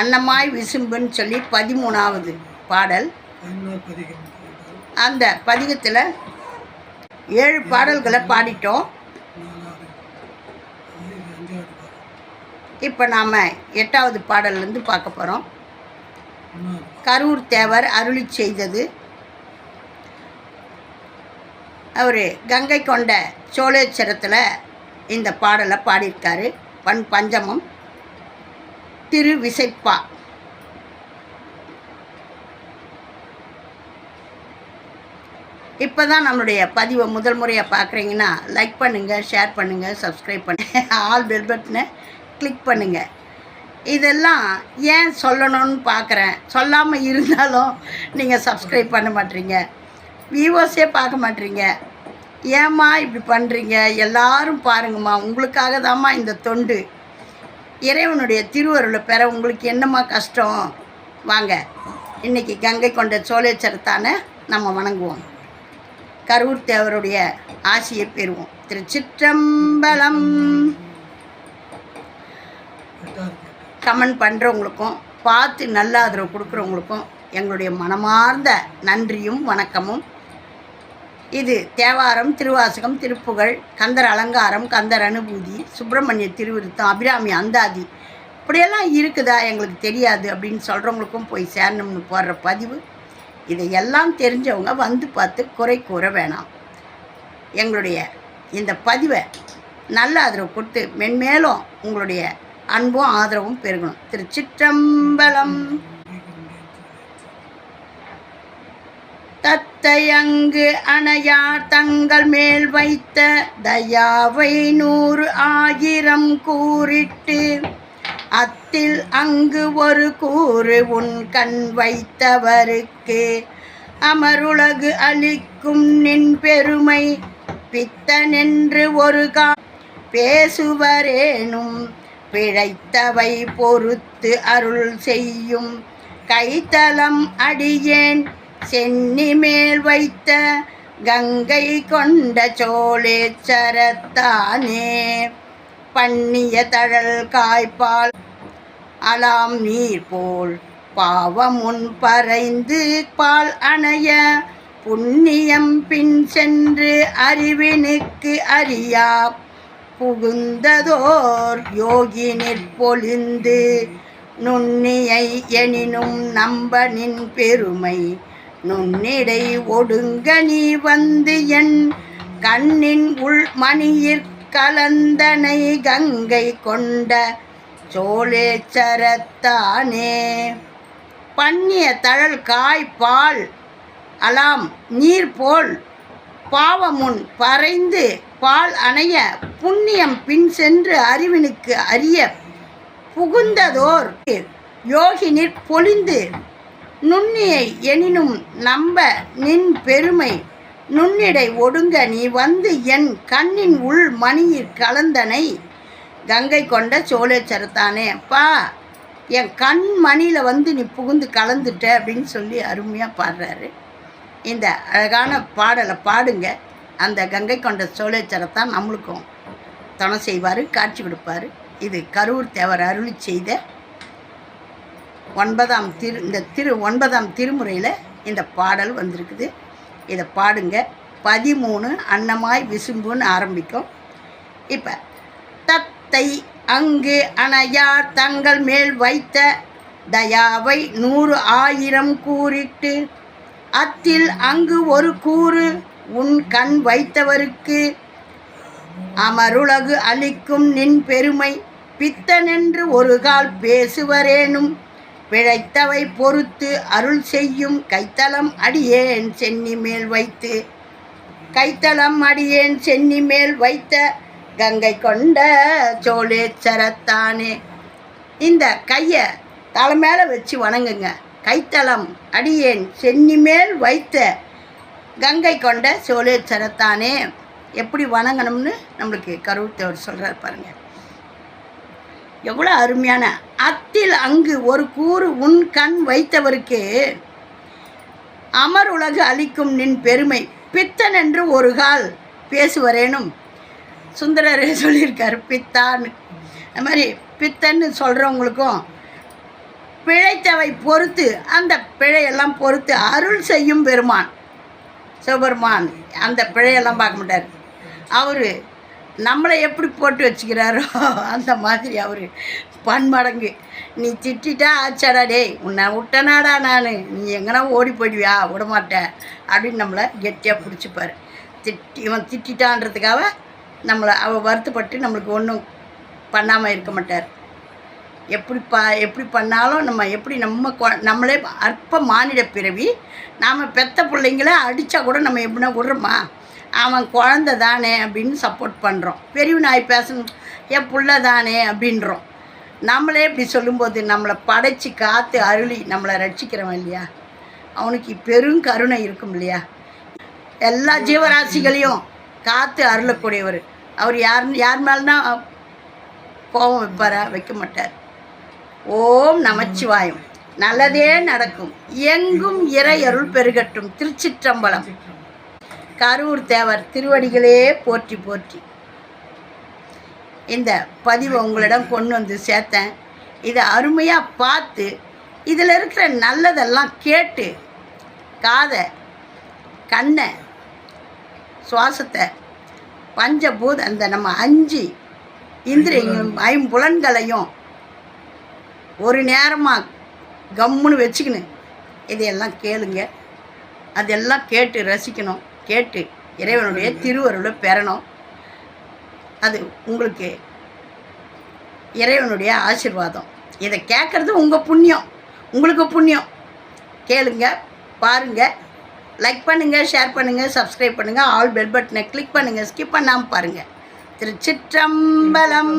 அன்னமாய் விசும்புன்னு சொல்லி பதிமூணாவது பாடல். அந்த பதிகத்தில் ஏழு பாடல்களை பாடிட்டோம். இப்போ நாம் எட்டாவது பாடல்லேருந்து பார்க்க போகிறோம் கரூர் தேவர் அருளி செய்தது. அவர் கங்கை கொண்ட சோழேச்சரத்தில் இந்த பாடலை பாடியிருக்காரு. பண் பஞ்சமம் திரு விசைப்பா இப்போ தான் நம்மளுடைய பதிவை முதல் முறையாக பார்க்குறீங்கன்னா லைக் பண்ணுங்கள் ஷேர் பண்ணுங்கள் சப்ஸ்கிரைப் பண்ணுங்க. ஆல் பெல் பட்டனை கிளிக் பண்ணுங்கள் இதெல்லாம் ஏன் சொல்லணும்னு பார்க்குறேன் சொல்லாமல் இருந்தாலும் நீங்கள் சப்ஸ்கிரைப் பண்ண மாட்டீங்க. வியூவர்ஸே பார்க்க மாட்டீங்க. ஏம்மா இப்படி பண்ணுறீங்க எல்லாரும் பாருங்கம்மா. உங்களுக்காக தாம்மா இந்த தொண்டு. இறைவனுடைய திருவருளை பெற உங்களுக்கு என்னம்மா கஷ்டம்? வாங்க. இன்றைக்கி கங்கை கொண்ட சோழேச்சரத்தான நம்ம வணங்குவோம். கரூர் தேவருடைய ஆசியை பெறுவோம். திருச்சிற்றம்பலம். கமெண்ட் பண்ணுறவங்களுக்கும் பார்த்து நல்ல ஆதரவு கொடுக்குறவங்களுக்கும் எங்களுடைய மனமார்ந்த நன்றியும் வணக்கமும் இது தேவாரம் திருவாசகம் திருப்புகழ் கந்தர் அலங்காரம் கந்தர் அனுபூதி சுப்பிரமணிய திருவிருத்தம் அபிராமி அந்தாதி. இப்படியெல்லாம் இருக்குதா? எங்களுக்கு தெரியாது அப்படின்னு சொல்கிறவங்களுக்கும் போய் சேரணும்னு போடுற பதிவு. இதையெல்லாம் தெரிஞ்சவங்க வந்து பார்த்து குறை கூற வேணாம். எங்களுடைய இந்த பதிவை நல்ல ஆதரவு கொடுத்து மென்மேலும் உங்களுடைய அன்பும் ஆதரவும் பெருகணும். திருச்சிற்றம்பலம். அங்கு அணையார் தங்கள் மேல் வைத்த தயாவை நூறு ஆயிரம் கூறிட்டு அத்தில் அங்கு ஒரு கூறு உன் கண் வைத்தவருக்கு. அமருலகு அளிக்கும் நின் பெருமை பித்தனென்று ஒரு கா பேசுவரேனும் பிழைத்தவை பொறுத்து அருள் செய்யும். கைத்தலம் அடியேன் சென்னி மேல் வைத்த கங்கை கொண்ட சோழேச்சரத்தானே பண்ணிய தழல் காய்ப்பால் அலாம் நீர் போல் பாவம் முன் பறைந்து பால் அணைய புண்ணியம் பின் சென்று அறிவினுக்கு அறியா. புகுந்ததோர் யோகினிற் பொலிந்து நுண்ணியை எனினும் நம்ப நின் பெருமை. நுண்ணிடை ஒடுங்க நீ வந்து என் கண்ணின் உள் மணியிற் கலந்தனை கங்கை கொண்ட சோழேச்சரத்தானே பண்ணிய தழல் காய் பால் அலாம் நீர் போல் பாவமுன் பறைந்து பால் அணைய புண்ணியம் பின் சென்று அறிவினுக்கு அறிய புகுந்ததோர் யோகினிற் பொழிந்து நுண்ணியை எனினும் நம்ப நின் பெருமை. நுண்ணிடை ஒடுங்க நீ வந்து என் கண்ணின் உள் மணியில் கலந்தனை. கங்கை கொண்ட சோழேச்சரத்தானே அப்பா என் கண் மணியில் வந்து நீ புகுந்து கலந்துட்ட அப்படின்னு சொல்லி அருமையாக பாடுறாரு. இந்த அழகான பாடலை பாடுங்க. அந்த கங்கை கொண்ட சோழேச்சரத்தான் நம்மளுக்கும் துணை செய்வார் காட்சி கொடுப்பார். இது கரூர் தேவர் அருளி செய்த ஒன்பதாம் திரு இந்த திரு ஒன்பதாம் திருமுறையில் இந்த பாடல் வந்திருக்குது. இதை பாடுங்க. பதிமூணு அன்னமாய் விசும்புன்னு ஆரம்பிக்கும். இப்போ தத்தை அங்கு அணையார் தங்கள் மேல் வைத்த தயாவை நூறு ஆயிரம் கூறிட்டு அத்தில் அங்கு ஒரு கூறு உன் கண் வைத்தவருக்கு அமருலகு அளிக்கும் நின் பெருமை பித்தனென்று ஒரு கால் பேசுவரேனும் பிழைத்தவை பொறுத்து அருள் செய்யும் கைத்தளம் அடியேன் சென்னி மேல் வைத்து. கைத்தளம் அடியேன் சென்னி மேல் வைத்த கங்கை கொண்ட சோழேச்சரத்தானே. இந்த கையை தலை மேலே வச்சு வணங்குங்க. கைத்தளம் அடியேன் சென்னிமேல் வைத்த கங்கை கொண்ட சோழேச்சரத்தானே. எப்படி வணங்கணும்னு நம்மளுக்கு கருவுத்தவர் சொல்கிறார் பாருங்கள் எவ்வளோ அருமையான. அத்தில் அங்கு ஒரு கூறு உன் கண் வைத்தவருக்கு அமர் உலகு அளிக்கும் நின் பெருமை. பித்தன் என்று ஒரு கால் பேசுவரேனும். சுந்தரரே சொல்லியிருக்காரு பித்தான்னு அது மாதிரி பித்தன்னு சொல்கிறவங்களுக்கும் பிழைத்தவை பொறுத்து அந்த பிழையெல்லாம் பொறுத்து அருள் செய்யும் பெருமான். சிவபெருமான் அந்த பிழையெல்லாம் பார்க்க மாட்டார். அவர் நம்மளை எப்படி போட்டு வச்சுக்கிறாரோ அந்த மாதிரி அவர். பன்மடங்கு. நீ திட்டிட்டா ஆச்சாடா டேய் உன்னை விட்டனாடா நான். நீ எங்கன்னா ஓடி போயிடுவியா? விடமாட்டேன். அப்படின்னு நம்மளை கெட்டியாக பிடிச்சிப்பார். திட்டி இவன் திட்டிட்டான்றதுக்காக நம்மளை அவள் வருத்தப்பட்டு நம்மளுக்கு ஒன்றும் பண்ணாமல் இருக்க மாட்டார். எப்படி ப எப்படி பண்ணாலும் நம்ம எப்படி நம்ம கொ நம்மளே அற்ப மானிட பிறவி. நாம் பெத்த பிள்ளைங்கள அடித்தா கூட நம்ம எப்படின்னா விடுறோமா? அவன் குழந்த தானே அப்படின்னு சப்போர்ட் பண்ணுறோம் பெரியவன் நாய் பேசணும் என் புள்ள தானே அப்படின்றோம். நம்மளே இப்படி சொல்லும்போது நம்மளை படைச்சி காத்து அருளி நம்மளை ரட்சிக்கிறவன் இல்லையா? அவனுக்கு பெரும் கருணை இருக்கும் இல்லையா? எல்லா ஜீவராசிகளையும் காத்து அருளக்கூடியவர். அவர் யார் யார் மேலேனா கோபம் வைப்பாரா? வைக்க மாட்டார். ஓம் நமச்சிவாயம். நல்லதே நடக்கும். எங்கும் இறை அருள் பெருகட்டும். திருச்சிற்றம்பலம். கரூர் தேவர் திருவடிகளே போற்றி போற்றி. இந்த பதிவை உங்களிடம் கொண்டு வந்து சேர்த்தேன். இதை அருமையாக பார்த்து இதில் இருக்கிற நல்லதெல்லாம் கேட்டு காதை கண்ணை சுவாசத்தை பஞ்சபூத அந்த நம்ம அஞ்சு இந்திரியங்களும் ஐம்புலன்களையும் ஒரு நேரமாக கம்முன்னு வச்சுக்கின்னு இதையெல்லாம் கேளுங்க. அதெல்லாம் கேட்டு ரசிக்கணும். கேட்டு இறைவனுடைய திருவருளை பெறணும். அது உங்களுக்கு இறைவனுடைய ஆசீர்வாதம். இதை கேட்குறது உங்கள் புண்ணியம். உங்களுக்கு புண்ணியம். கேளுங்க பாருங்கள் லைக் பண்ணுங்கள் ஷேர் பண்ணுங்கள் சப்ஸ்கிரைப் பண்ணுங்கள் ஆல் பெல் பட்டனை கிளிக் பண்ணுங்கள் ஸ்கிப் பண்ணாமல் பாருங்கள் திருச்சிற்றம்பலம்.